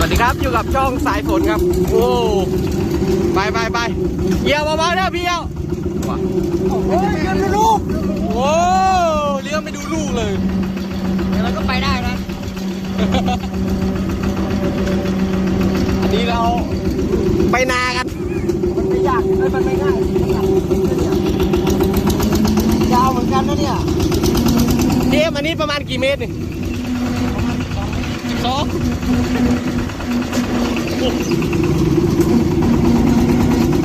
วัสดีครับอยู่กับช่องสายฝนครับ โอ้ไปไปไปเยี่ยวเบาๆนะพี่เยี่ยวว้าโอ้ยกันลูกโอ้เลี้ยวไม่ดูลูกเลยเดี๋ยวเราก็ไปได้นะอันนี้เราไปนากัน มันไม่ยากเลยมันไม่ง่ายมันหนักจริงๆนะเนี่ยยาวเหมือนกันนะเนี่ยเจมอันนี้ประมาณกี่เมตรนี่ สิบสอง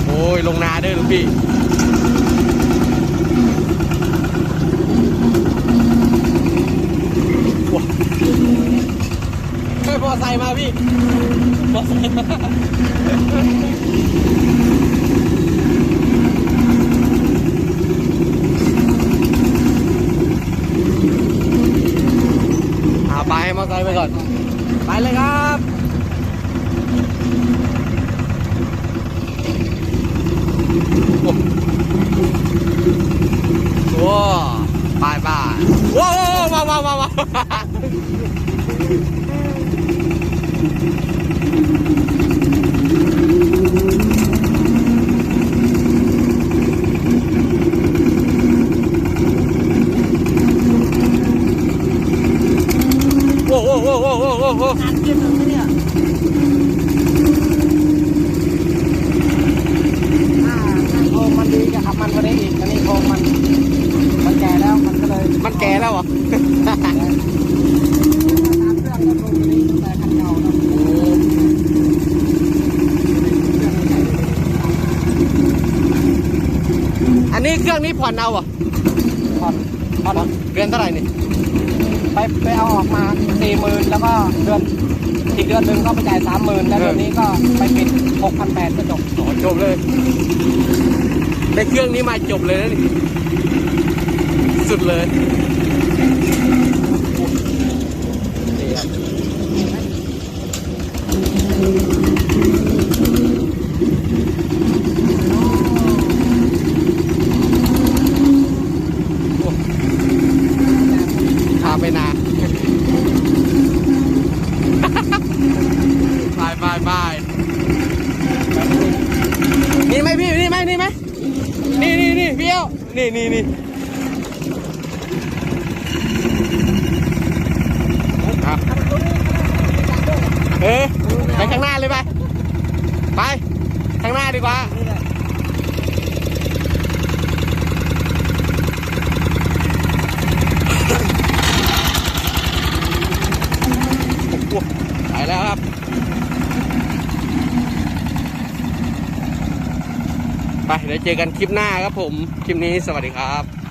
โอ้ย ลงนาเด้อลูกพี่ว้าไม่พอใส่มาพี่พอใส่มาเอาไปให้มอไซค์ไปก่อน ไปเลยครับว้าวไปไปว้าวว้าวว้าวว้าวว้าวโอ้ โอ้โหโอ้โหโอ้โหงานเยี่ยมเลยนะเนี่ยอ่าโครงมันดีจะขับมันกว่านี้อีกอันนี้โครงมัน มันแก่แล้วมันก็เลย มันแก่แล้วเหรอตามเครื่องก็โครงนี้ตั้งแต่คันนี้เครื่องนี้ผ่อนเอาเหรอผ่อนผ่อนเดือนเท่าไหร่นี่ ไปไปเอาออกมาสี่หมื่นแล้วก็เดือนอีกเดือนหนึ่งก็ไปจ่ายสามหมื่นแล้วเดือนนี้ก็ไปปิดหกพันแปดก็จบอ๋อจบเลยได้เครื่องนี้มาจบเลยนะนี่สุดเลยพาไปนา บายบายบายนี่ไหมพี่ นี่ไหมนี่ไหม นี่นี่นี่เอ้านี่นี่นี่เออไปข้างหน้าเลยไป ไป ข้างหน้าดีกว่า ไปแล้วครับ ไปเดี๋ยวเจอกันคลิปหน้าครับผม คลิปนี้สวัสดีครับ